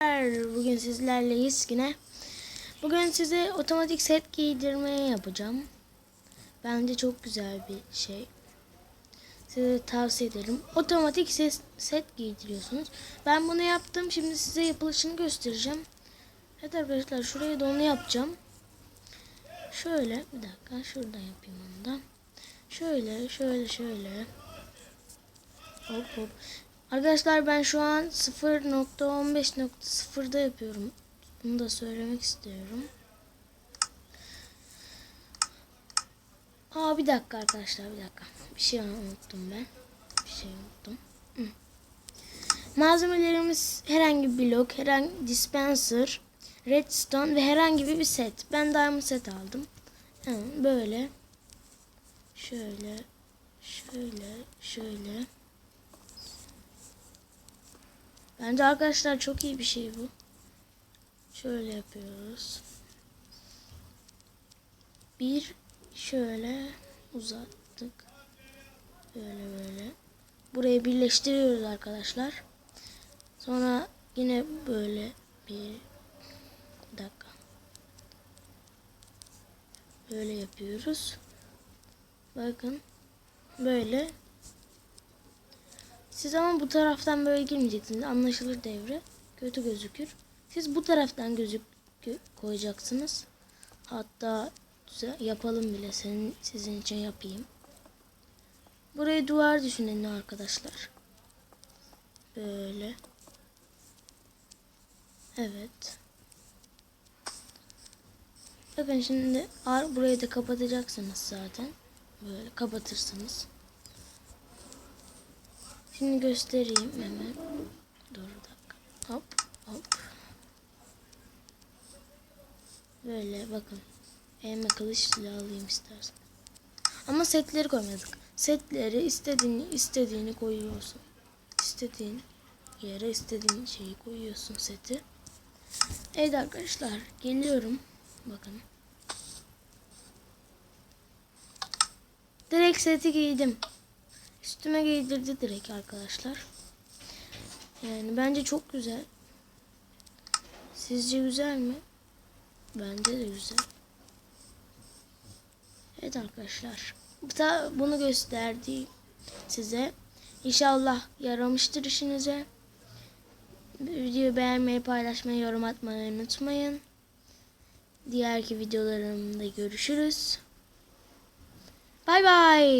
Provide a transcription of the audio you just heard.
Bugün sizlerleyiz yine. Bugün size otomatik set giydirme yapacağım. Bence çok güzel bir şey. Size tavsiye ederim. Otomatik ses, set giydiriyorsunuz. Ben bunu yaptım. Şimdi size yapılışını göstereceğim. Evet arkadaşlar şuraya da onu yapacağım. Şöyle bir dakika şuradan yapayım onu da. Şöyle şöyle şöyle. Hop hop. Arkadaşlar ben şu an 0.15.0'da yapıyorum. Bunu da söylemek istiyorum. Aa bir dakika arkadaşlar bir dakika. Bir şey unuttum ben. Bir şey unuttum. Hı. Malzemelerimiz herhangi bir blok, herhangi dispenser, redstone ve herhangi bir set. Ben diamond set aldım. Yani böyle. Şöyle. Şöyle. Şöyle. Bence arkadaşlar çok iyi bir şey bu. Şöyle yapıyoruz. Bir şöyle uzattık. Böyle böyle. Burayı birleştiriyoruz arkadaşlar. Sonra yine böyle bir, dakika. Böyle yapıyoruz. Bakın. Böyle siz ama bu taraftan böyle girmeyeceksiniz. Anlaşılır devre. Kötü gözükür. Siz bu taraftan gözük gö- koyacaksınız. Hatta yapalım bile. Senin, sizin için yapayım. Burayı duvar düşünün arkadaşlar. Böyle. Evet. Bakın şimdi burayı da kapatacaksınız zaten. Böyle kapatırsınız. Şimdi göstereyim hemen. Dur bir dakika. Hop hop. Böyle bakın. Elime kılıç silah alayım istersen. Ama setleri koymadık. Setleri istediğini istediğini koyuyorsun. İstediğin yere istediğin şeyi koyuyorsun seti. Evet arkadaşlar geliyorum. Bakın. Direkt seti giydim. Üstüme giydirdi direkt arkadaşlar. Yani bence çok güzel. Sizce güzel mi? Bence de güzel. Evet arkadaşlar. Bu da bunu gösterdi size. İnşallah yaramıştır işinize. Videoyu beğenmeyi, paylaşmayı, yorum atmayı unutmayın. Diğerki videolarımda görüşürüz. Bay bay.